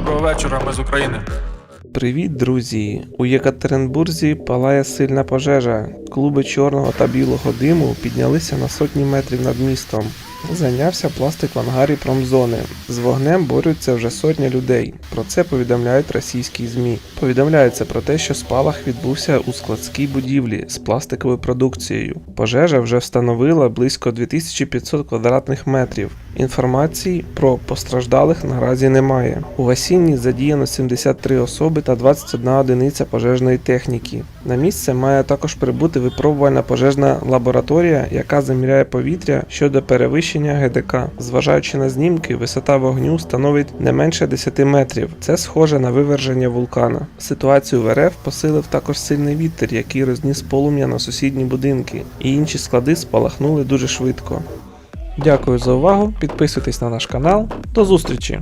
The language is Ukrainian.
Доброго вечора, ми з України. Привіт, друзі! У Єкатеринбурзі палає сильна пожежа. Клуби чорного та білого диму піднялися на сотні метрів над містом. Зайнявся пластик в ангарі промзони. З вогнем борються вже сотня людей. Про це повідомляють російські ЗМІ. Повідомляється про те, що спалах відбувся у складській будівлі з пластиковою продукцією. Пожежа вже встановила близько 2500 квадратних метрів. Інформації про постраждалих наразі немає. У гасінні задіяно 73 особи та 21 одиниця пожежної техніки. На місце має також прибути випробувальна пожежна лабораторія, яка заміряє повітря щодо перевищення ГДК. Зважаючи на знімки, висота вогню становить не менше 10 метрів. Це схоже на виверження вулкана. Ситуацію в РФ посилив також сильний вітер, який розніс полум'я на сусідні будинки, і інші склади спалахнули дуже швидко. Дякую за увагу. Підписуйтесь на наш канал. До зустрічі!